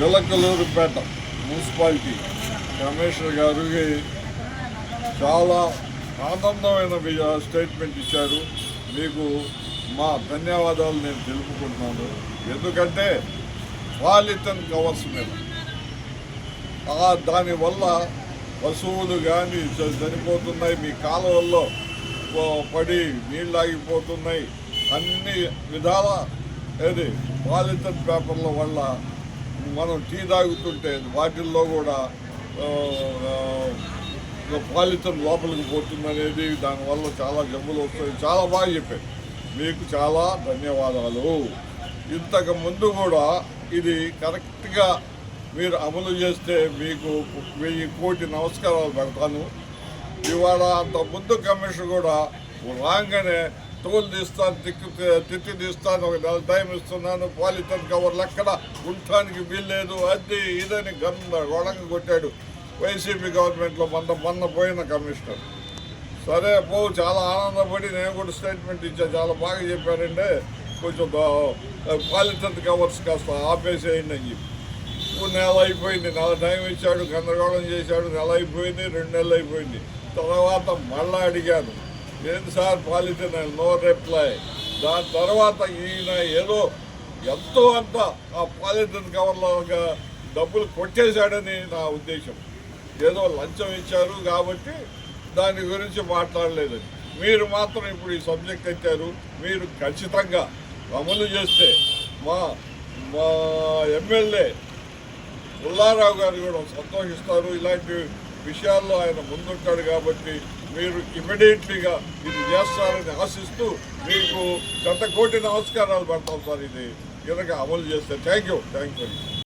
Chilakaluripet municipality commissioner గారికి చాలా ఆనందమైన స్టేట్మెంట్ ఇచ్చారు. మీకు మా ధన్యవాదాలు నేను తెలుపుకుంటున్నాను. ఎందుకంటే పాలిథన్ కవర్స్ మీద. దానివల్ల పశువులు కానీ చనిపోతున్నాయి. మీ కాలువల్లో పడి నీళ్ళు ఆగిపోతున్నాయి. అన్ని విధాల ఏది? పాలిథన్ పేపర్ల వల్ల మనం టీ తాగుతుంటే వాటిల్లో కూడా పాలిథన్ లోపలికి పోతుంది అనేది దానివల్ల చాలా జబ్బులు వస్తాయి. చాలా బాగా చెప్పారు. మీకు చాలా ధన్యవాదాలు. ఇంతకు ముందు కూడా ఇది కరెక్ట్గా మీరు అమలు చేస్తే మీకు వెయ్యి కోటి నమస్కారాలు పెడతాను. ఇవాళ అంత ముందు కమిషన్ కూడా రాగానే టోల్ తీస్తాను తిక్కు తిట్టి తీస్తాను ఒక నెల టైం ఇస్తున్నాను పాలిథన్ కవర్లు ఎక్కడ ఉండటానికి వీల్లేదు అది ఇదని గందరగోళంగా కొట్టాడు. వైసీపీ గవర్నమెంట్లో మొన్న మొన్న పోయిన కమిషనర్. సరే పో చాలా ఆనందపడి నేను కూడా స్టేట్మెంట్ ఇచ్చాను చాలా బాగా చెప్పారంటే కొంచెం పాలిథన్ కవర్స్ కాస్త ఆపేసేయండి అని చెప్పి. ఇప్పుడు నెల అయిపోయింది నెల టైం ఇచ్చాడు గందరగోళం చేశాడు నెల అయిపోయింది రెండు నెలలు అయిపోయింది. తర్వాత మళ్ళీ అడిగాను ఏంటి సార్ పాలిథిన్ నో రిప్లై. దాని తర్వాత ఈయన ఏదో ఎంతో అంత ఆ పాలిటిన్ కవర్లో డబ్బులు కొట్టేశాడని నా ఉద్దేశం. ఏదో లంచం ఇచ్చారు కాబట్టి దాని గురించి మాట్లాడలేదని. మీరు మాత్రం ఇప్పుడు ఈ సబ్జెక్ట్ ఎత్తారు మీరు ఖచ్చితంగా అమలు చేస్తే మా మా ఎమ్మెల్యే పుల్లారావు గారు కూడా సంతోషిస్తారు. ఇలాంటి విషయాల్లో ఆయన ముందుంటాడు కాబట్టి మీరు ఇమీడియట్లీగా ఇది చేస్తారని ఆశిస్తూ మీకు గత కోటి నమస్కారాలు పడతాం సార్ ఇది. కనుక అమలు చేస్తే థ్యాంక్ యూ థ్యాంక్ యూ